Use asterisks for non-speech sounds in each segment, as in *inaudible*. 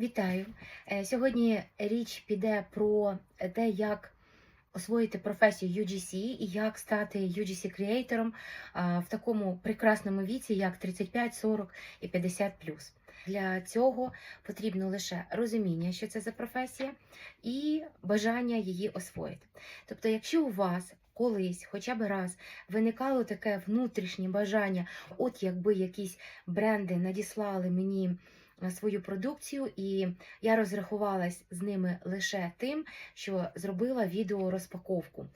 Вітаю! Е, Сьогодні річ піде про те, як освоїти професію UGC і як стати UGC креатором в такому прекрасному віці, як 35, 40 і 50 Для цього потрібно лише розуміння, що це за професія, і бажання її освоїти. Тобто, якщо у вас колись, хоча б раз, виникало таке внутрішнє бажання, от якби якісь бренди надіслали мені свою продукцію, і я розрахувалась з ними лише тим, що зробила відеорозпаковку.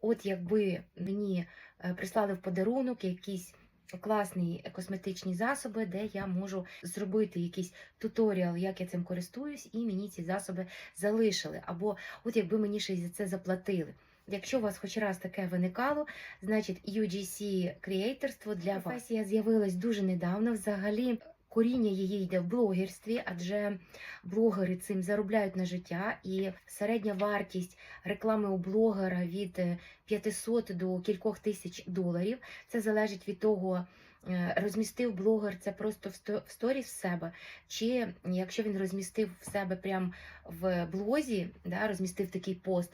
От якби мені е, прислали в подарунок якісь класні косметичні засоби, де я можу зробити якийсь туторіал, як я цим користуюсь, і мені ці засоби залишили. Або от якби мені ще й за це заплатили. Якщо у вас хоч раз таке виникало, значить UGC креаторство для вас. Професія з'явилась дуже недавно. Взагалі коріння її йде в блогерстві, адже блогери цим заробляють на життя, і середня вартість реклами у блогера від 500 до кількох тисяч доларів. Це залежить від того. е, Розмістив блогер це просто в сто- в сторіс в себе, чи якщо він розмістив в себе прям в блозі, да, розмістив такий пост,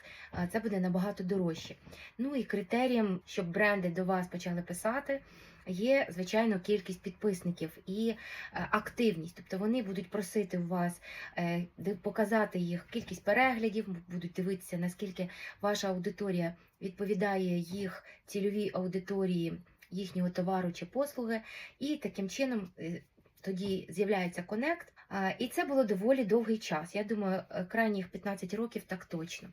це буде набагато дорожче. Ну і критерієм, щоб бренди до вас почали писати, є звичайно кількість підписників і е, активність. Тобто вони будуть просити у вас е, показати їх кількість переглядів, будуть дивитися, наскільки ваша аудиторія відповідає їх цільовій аудиторії їхнього товару чи послуги, і таким чином. е, Тоді з'являється конект, і це було доволі довгий час. Я думаю, крайніх 15 років так точно.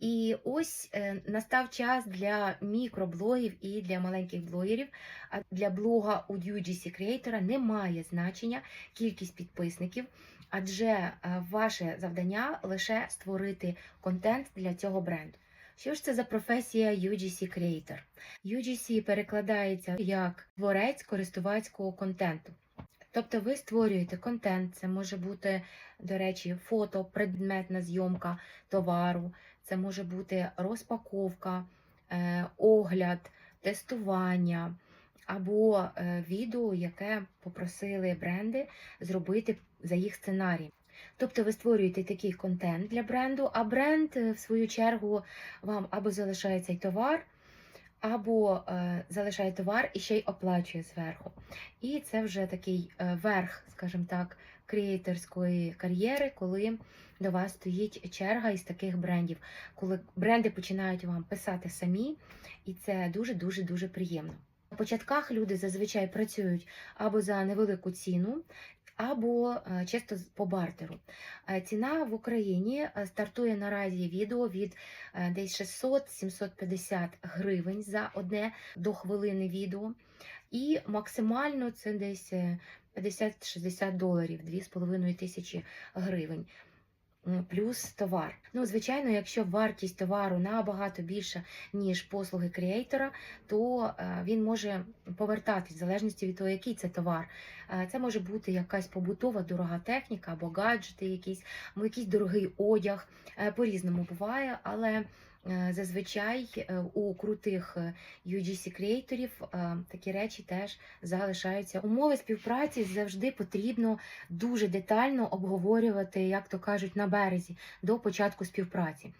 І ось е, настав час для мікроблогів і для маленьких блогерів. А для блога у UGC Creator немає значення кількість підписників, адже е, ваше завдання лише створити контент для цього бренду. Що ж це за професія UGC Creator? UGC перекладається як творець користувацького контенту. Тобто ви створюєте контент, це може бути, до речі, фото, предметна зйомка товару, це може бути розпаковка, е, огляд, тестування або е, відео, яке попросили бренди зробити за їх сценарій. Тобто ви створюєте такий контент для бренду, а бренд, е, в свою чергу, вам або залишає цей товар, або е, залишає товар і ще й оплачує зверху. І це вже такий е, верх, скажімо так, креаторської кар'єри, коли до вас стоїть черга із таких брендів, коли бренди починають вам писати самі, і це дуже дуже дуже приємно. На початках люди зазвичай працюють або за невелику ціну. Або е, чисто по бартеру. Е, Ціна в Україні е, стартує наразі відео від десь 600-750 гривень за одне до хвилини відео. І максимально це десь е, 50-60 доларів, 2,5 тисячі гривень. Плюс товар. Ну, звичайно, якщо вартість товару набагато більша, ніж послуги креатора, то е, він може повертатись в залежності від того, який це товар. Е, Це може бути якась побутова дорога техніка або гаджети, якісь, або якийсь дорогий одяг. Е, По-різному буває, але зазвичай е, у крутих е, UGC креаторів е, такі речі теж залишаються. Умови співпраці завжди потрібно дуже детально обговорювати, як то кажуть, на березі до початку співпраці.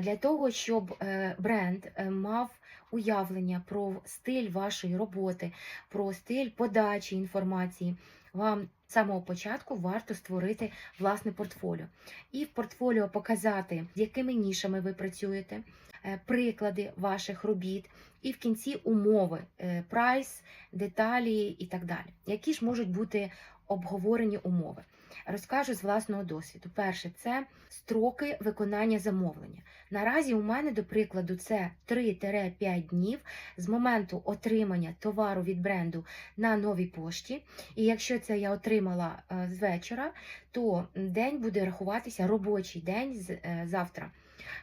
Для того, щоб е, бренд е, мав уявлення про стиль вашої роботи, про стиль подачі інформації, вам самого початку варто створити власне портфоліо. І в портфоліо показати, якими нішами ви працюєте, е, приклади ваших робіт, і в кінці умови, е, прайс, деталі і так далі. Які ж можуть бути обговорені умови? Розкажу з власного досвіду. Перше, це строки виконання замовлення. Наразі у мене, до прикладу, це 3-5 днів з моменту отримання товару від бренду на новій пошті. І якщо це я отримала е, з вечора, то день буде рахуватися робочий день з е, завтра.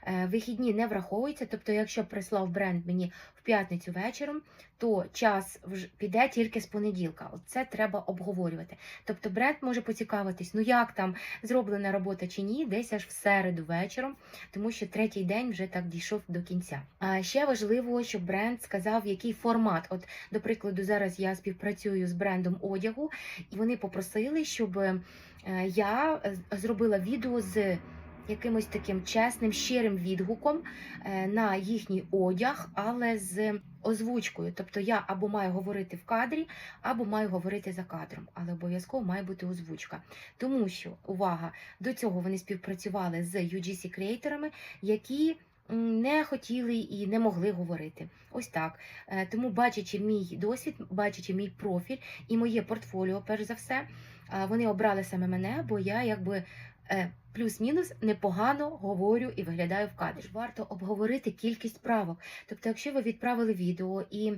Е, Вихідні не враховуються, тобто, якщо прислав бренд мені в п'ятницю вечором, то час піде тільки з понеділка. От Це треба обговорювати. Тобто бренд може поцікавитись, ну як там зроблена робота чи ні, десь аж в середу вечором, тому що третій день вже так дійшов до кінця. А ще важливо, щоб бренд сказав, який формат. От, до прикладу, зараз я співпрацюю з брендом одягу, і вони попросили, щоб е, я е, зробила відео з якимось таким чесним, щирим відгуком е, на їхній одяг, але з озвучкою. Тобто я або маю говорити в кадрі, або маю говорити за кадром, але обов'язково має бути озвучка. Тому що, увага, до цього вони співпрацювали з UGC креаторами, які не хотіли і не могли говорити. Ось так. Е, Тому, бачачи мій досвід, бачачи мій профіль і моє портфоліо, перш за все, вони обрали саме мене, бо я якби. Е, Плюс-мінус непогано говорю і виглядаю в кадрі. Варто обговорити кількість правок. Тобто, якщо ви відправили відео і,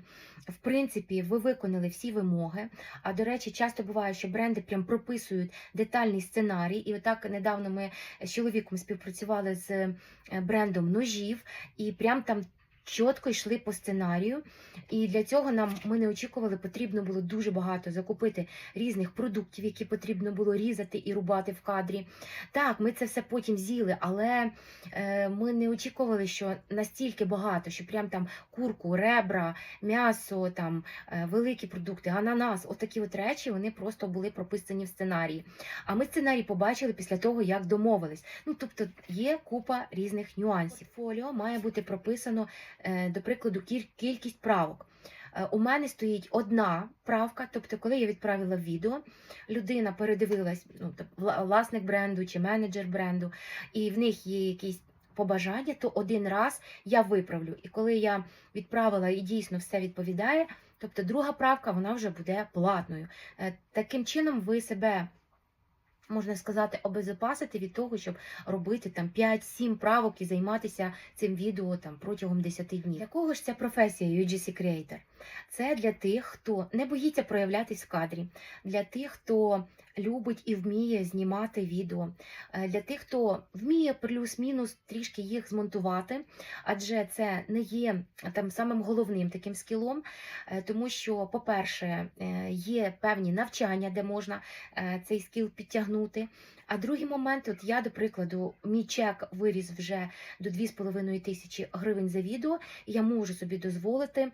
в принципі, ви виконали всі вимоги. А до речі, часто буває, що бренди прям прописують детальний сценарій. І отак недавно ми з чоловіком співпрацювали з е, брендом ножів, і прям там чітко йшли по сценарію. І для цього нам ми не очікували, потрібно було дуже багато закупити різних продуктів, які потрібно було різати і рубати в кадрі. Так, ми це все потім з'їли, але е, ми не очікували, що настільки багато, що прям там курку, ребра, м'ясо, там е, великі продукти, ананас, отакі от речі, вони просто були прописані в сценарії. А ми сценарій побачили після того, як домовились. Ну тобто є купа різних нюансів. Фоліо має бути прописано, до прикладу, кількість правок. Е, У мене стоїть одна правка, тобто, коли я відправила відео, людина передивилась, ну, власник бренду чи менеджер бренду, і в них є якісь побажання, то один раз я виправлю. І коли я відправила і дійсно все відповідає, тобто друга правка вона вже буде платною. Е, Таким чином, ви себе. Можна сказати, обезопасити від того, щоб робити там 5-7 правок і займатися цим відео там протягом 10 днів. Для кого ж ця професія UGC Creator? Це для тих, хто не боїться проявлятись в кадрі, для тих, хто любить і вміє знімати відео, е, для тих, хто вміє плюс-мінус трішки їх змонтувати, адже це не є там самим головним таким скілом, е, тому що, по-перше, е, є певні навчання, де можна цей скіл підтягнути. А другий момент, от я, до прикладу, мій чек виріс вже до 2,5 тисячі гривень за відео, я можу собі дозволити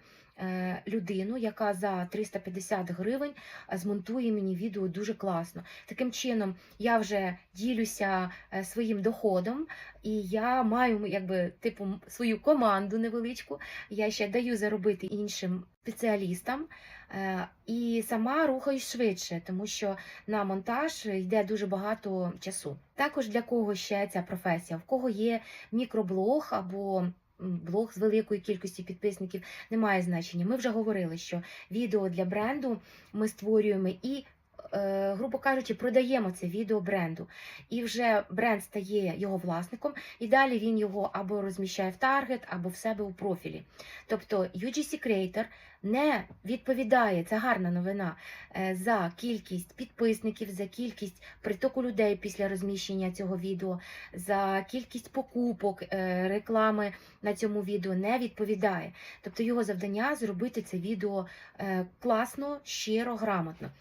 людину, яка за 350 гривень е, змонтує мені відео дуже класно. Таким чином, я вже ділюся е, своїм доходом, і я маю якби типу свою команду невеличку. Я ще даю заробити іншим спеціалістам. Е, І сама рухаюсь швидше, тому що на монтаж йде дуже багато часу. Також для кого ще ця професія? В кого є мікроблог або блог з великою кількістю підписників, немає значення. Ми вже говорили, що відео для бренду ми створюємо і. е, Грубо кажучи, продаємо це відео бренду, і вже бренд стає його власником, і далі він його або розміщає в таргет, або в себе у профілі. Тобто UGC Creator не відповідає, це гарна новина, е, за кількість підписників, за кількість притоку людей після розміщення цього відео, за кількість покупок, е, реклами на цьому відео не відповідає. Тобто його завдання зробити це відео е, класно, щиро, грамотно.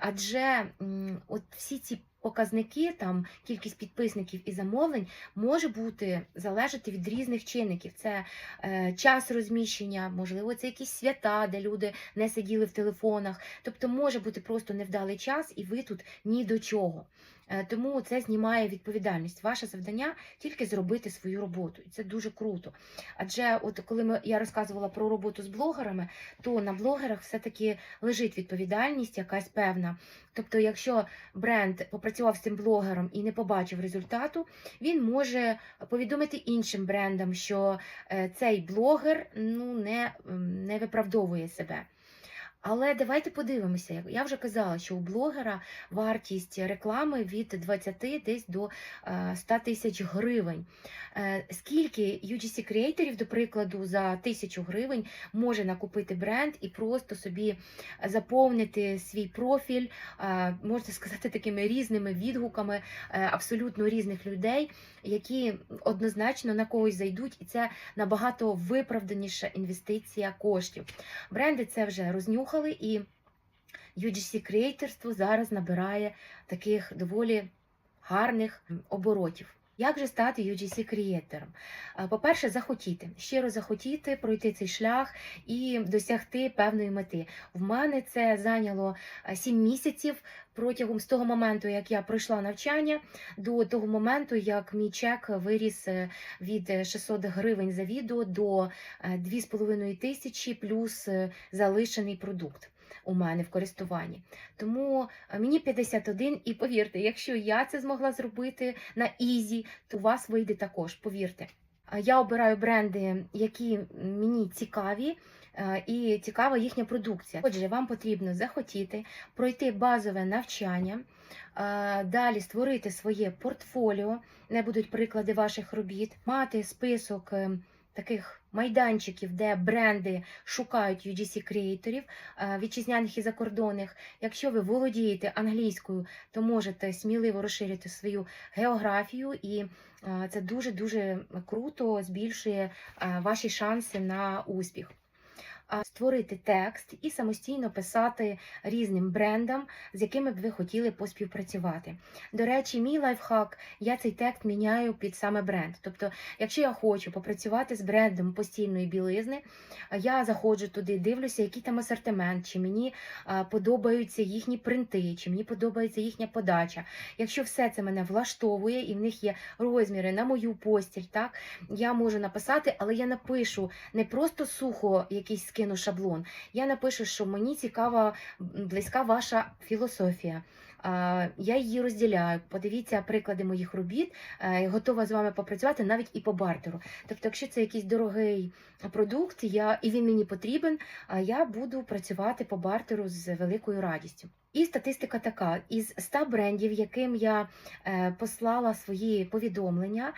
Адже от всі ці показники, там кількість підписників і замовлень може бути залежати від різних чинників. Це е, час розміщення, можливо, це якісь свята, де люди не сиділи в телефонах. Тобто може бути просто невдалий час, і ви тут ні до чого. Е, Тому це знімає відповідальність. Ваше завдання тільки зробити свою роботу, і це дуже круто. Адже, от коли ми я розказувала про роботу з блогерами, то на блогерах все-таки лежить відповідальність, якась певна. Тобто, якщо бренд попрацював з цим блогером і не побачив результату, він може повідомити іншим брендам, що е, цей блогер ну, не, не виправдовує себе. Але давайте подивимося. Я вже казала, що у блогера вартість реклами від 20 десь до е, 100 тисяч гривень. Е, Скільки UGC креаторів, до прикладу, за тисячу гривень може накупити бренд і просто собі заповнити свій профіль, е, можна сказати, такими різними відгуками е, абсолютно різних людей, які однозначно на когось зайдуть, і це набагато виправданіша інвестиція коштів. Бренди це вже рознюхали, і UGC креаторство зараз набирає таких доволі гарних оборотів. Як же стати UGC креатором? Е, По-перше, захотіти, щиро захотіти пройти цей шлях і досягти певної мети. В мене це зайняло 7 місяців протягом з того моменту, як я пройшла навчання, до того моменту, як мій чек виріс е, від 600 гривень за відео до е, 2,5 тисячі плюс е, залишений продукт. У мене в користуванні. Тому е, мені 51, і повірте, якщо я це змогла зробити на ізі, то у вас вийде також, повірте. Е, Я обираю бренди, які мені цікаві, е, і цікава їхня продукція. Отже, вам потрібно захотіти пройти базове навчання, далі створити своє портфоліо, не будуть приклади ваших робіт, мати список таких майданчиків, де бренди шукають UGC креаторів е, вітчизняних і закордонних. Якщо ви володієте англійською, то можете сміливо розширити свою географію, і е, це дуже дуже круто збільшує е, ваші шанси на успіх. Створити текст і самостійно писати різним брендам, з якими б ви хотіли поспівпрацювати. До речі, мій лайфхак, я цей текст міняю під саме бренд. Тобто, якщо я хочу попрацювати з брендом постільної білизни, я заходжу туди, дивлюся, який там асортимент, чи мені подобаються їхні принти, чи мені подобається їхня подача. Якщо все це мене влаштовує і в них є розміри на мою постіль, так я можу написати, але я напишу не просто сухо якийсь скину шаблон. Я напишу, що мені цікава близька ваша філософія. Я її розділяю. Подивіться приклади моїх робіт, е, готова з вами попрацювати навіть і по бартеру. Тобто, якщо це якийсь дорогий продукт, я і він мені потрібен, я буду працювати по бартеру з великою радістю. І статистика така: із 100 брендів, яким я е, послала свої повідомлення.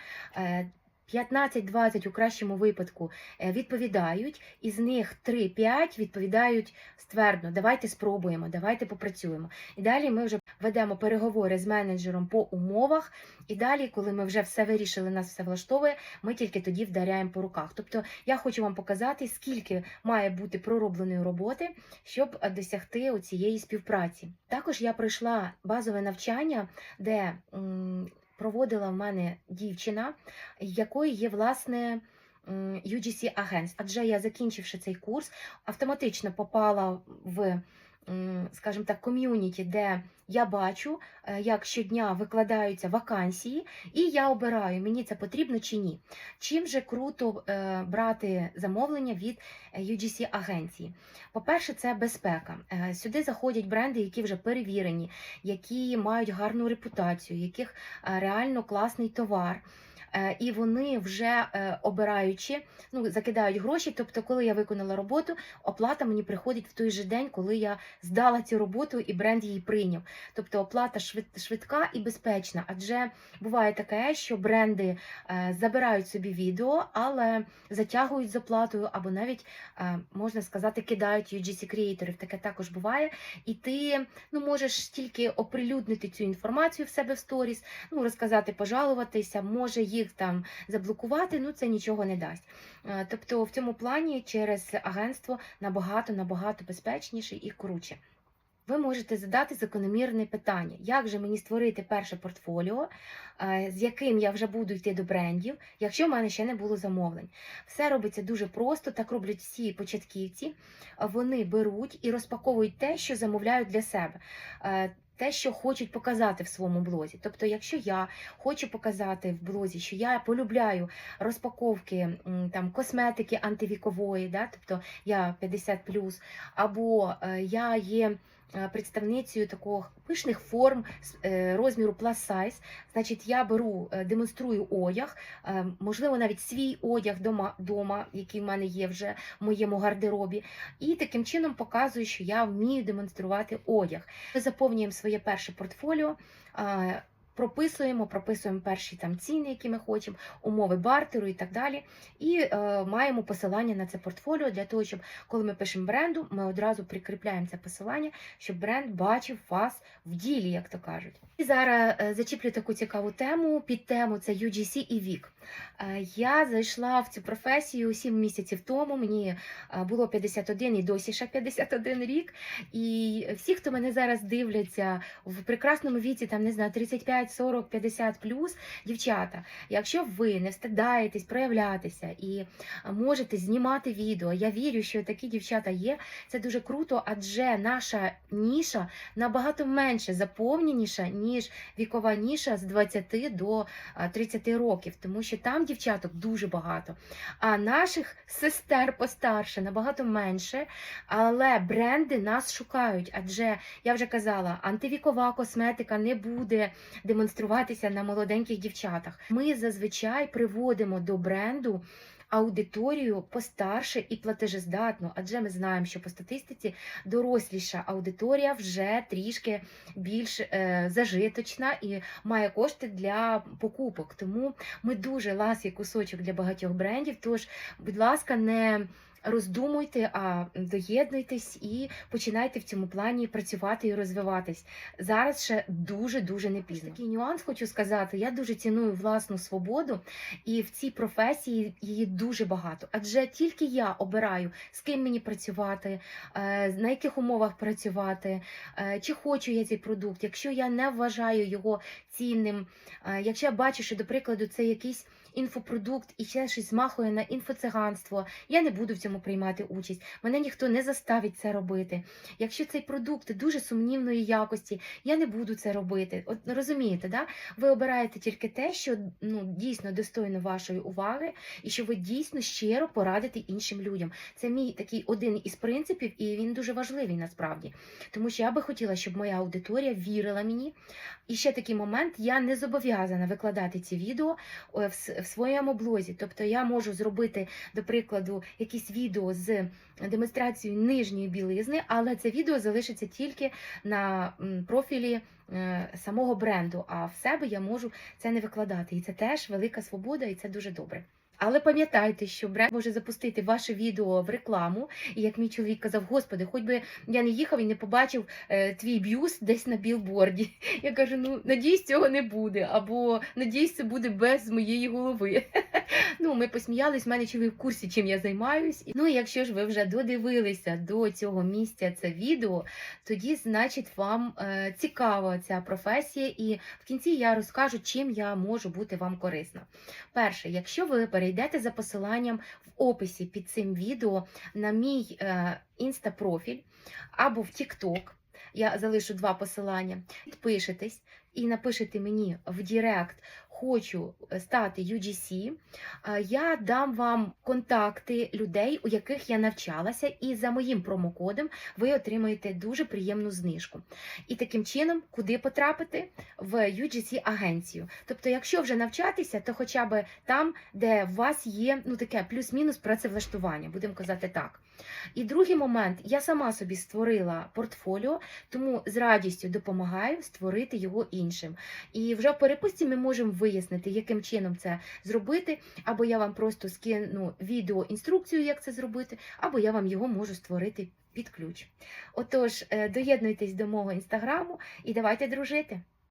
Е, 15-20 у кращому випадку е, відповідають, із них 3-5 відповідають ствердно. Давайте спробуємо, давайте попрацюємо. І далі ми вже ведемо переговори з менеджером по умовах. І далі, коли ми вже все вирішили, нас все влаштовує, ми тільки тоді вдаряємо по руках. Тобто я хочу вам показати, скільки має бути проробленої роботи, щоб е, досягти цієї співпраці. Також я пройшла базове навчання, де проводила в мене дівчина, якої є власне. UGC агентств. Адже я, закінчивши цей курс, автоматично попала в, скажімо так, ком'юніті, де я бачу, е, як щодня викладаються вакансії, і я обираю, мені це потрібно чи ні. Чим же круто е, брати замовлення від е, UGC агенції? По-перше, це безпека. Сюди заходять бренди, які вже перевірені, які мають гарну репутацію, яких реально класний товар. Е, І вони вже е, обираючи, ну закидають гроші. Тобто, коли я виконала роботу, оплата мені приходить в той же день, коли я здала цю роботу і бренд її прийняв. Тобто оплата швидка і безпечна. Адже буває таке, що бренди е, забирають собі відео, але затягують з оплатою, або навіть можна сказати, кидають UGC креаторів. Таке також буває. І ти ну можеш тільки оприлюднити цю інформацію в себе в сторіс, ну розказати, пожалуватися, може їх там заблокувати. Ну це нічого не дасть. Е, Тобто в цьому плані через агентство набагато набагато безпечніше і круче. Ви можете задати закономірне питання, як же мені створити перше портфоліо, е, з яким я вже буду йти до брендів, якщо в мене ще не було замовлень. Все робиться дуже просто, так роблять всі початківці. Вони беруть і розпаковують те, що замовляють для себе. Те, що хочуть показати в своєму блозі. Тобто, якщо я хочу показати в блозі, що я полюбляю розпаковки там косметики антивікової, да, тобто я 50 або е, я є представницею такого пишних форм е, розміру plus size. Значить, я беру, е, демонструю одяг, е, можливо, навіть свій одяг дома, дома, який в мене є вже в моєму гардеробі. І таким чином показую, що я вмію демонструвати одяг. Ми заповнюємо своє перше портфоліо. Прописуємо, прописуємо перші там ціни, які ми хочемо, умови бартеру і так далі. І е, маємо посилання на це портфоліо для того, щоб коли ми пишемо бренду, ми одразу прикріпляємо це посилання, щоб бренд бачив вас в ділі, як то кажуть. І зараз е, зачіплю таку цікаву тему. Під тему це UGC і вік. Е, я зайшла в цю професію 7 місяців тому. Мені е, було 51 і досі ще 51 рік. І всі, хто мене зараз дивляться в прекрасному віці, там не знаю, 35, 40, 50 плюс, дівчата, якщо ви не встидаєтесь проявлятися і можете знімати відео, я вірю, що такі дівчата є. Це дуже круто, адже наша ніша набагато менше заповненіша, ніж вікова ніша з 20 до 30 років, тому що там дівчаток дуже багато. А наших сестер постарше набагато менше, але бренди нас шукають. Адже я вже казала, антивікова косметика не буде демонструватися на молоденьких дівчатах. Ми зазвичай приводимо до бренду. Аудиторію постарше і платежездатну, адже ми знаємо, що по статистиці доросліша аудиторія вже трішки більш е, зажиточна і має кошти для покупок. Тому ми дуже ласий кусочок для багатьох брендів. Тож, будь ласка, не роздумуйте, а доєднуйтесь і починайте в цьому плані працювати і розвиватись. Зараз ще дуже дуже не пізно. Такий нюанс хочу сказати. Я дуже ціную власну свободу, і в цій професії її дуже багато. Адже тільки я обираю, з ким мені працювати, е, на яких умовах працювати, е, чи хочу я цей продукт. Якщо я не вважаю його цінним, е, якщо я бачу, що, до прикладу, це якийсь інфопродукт і ще щось змахує на інфоциганство, я не буду в цьому приймати участь. Мене ніхто не заставить це робити. Якщо цей продукт дуже сумнівної якості, я не буду це робити. От розумієте, да? ви обираєте тільки те, що ну дійсно достойно вашої уваги, і що ви дійсно щиро порадите іншим людям. Це мій такий один із принципів, і він дуже важливий насправді. Тому що я би хотіла, щоб моя аудиторія вірила мені. І ще такий момент: я не зобов'язана викладати ці відео е, в в своєму блозі. Тобто я можу зробити, до прикладу, якісь відео з демонстрацією нижньої білизни, але це відео залишиться тільки на профілі е, самого бренду. А в себе я можу це не викладати. І це теж велика свобода, і це дуже добре. Але пам'ятайте, що бренд може запустити ваше відео в рекламу, і як мій чоловік казав, господи, хоч би я не їхав і не побачив е, твій б'юст десь на білборді. *laughs* Я кажу: ну надіюсь, цього не буде, або надіюсь, це буде без моєї голови. *laughs* Ну, ми посміялись, в мене чоловік в курсі, чим я займаюсь. Ну, і якщо ж ви вже додивилися до цього місця це відео, тоді, значить, вам е, цікава ця професія, і в кінці я розкажу, чим я можу бути вам корисна. Перше, якщо ви перейдете за посиланням в описі під цим відео на мій е, інстапрофіль або в TikTok, я залишу два посилання, підпишетесь і напишете мені в Директ хочу стати UGC, е, я дам вам контакти людей, у яких я навчалася, і за моїм промокодом ви отримаєте дуже приємну знижку. І таким чином, куди потрапити? В UGC агенцію. Тобто, якщо вже навчатися, то хоча б там, де у вас є ну таке плюс-мінус працевлаштування, будемо казати так. І другий момент, я сама собі створила портфоліо, тому з радістю допомагаю створити його іншим. І вже в переписці ми можемо вияснити, яким чином це зробити, або я вам просто скину відео інструкцію, як це зробити, або я вам його можу створити під ключ. Отож, е, доєднуйтесь до мого інстаграму і давайте дружити.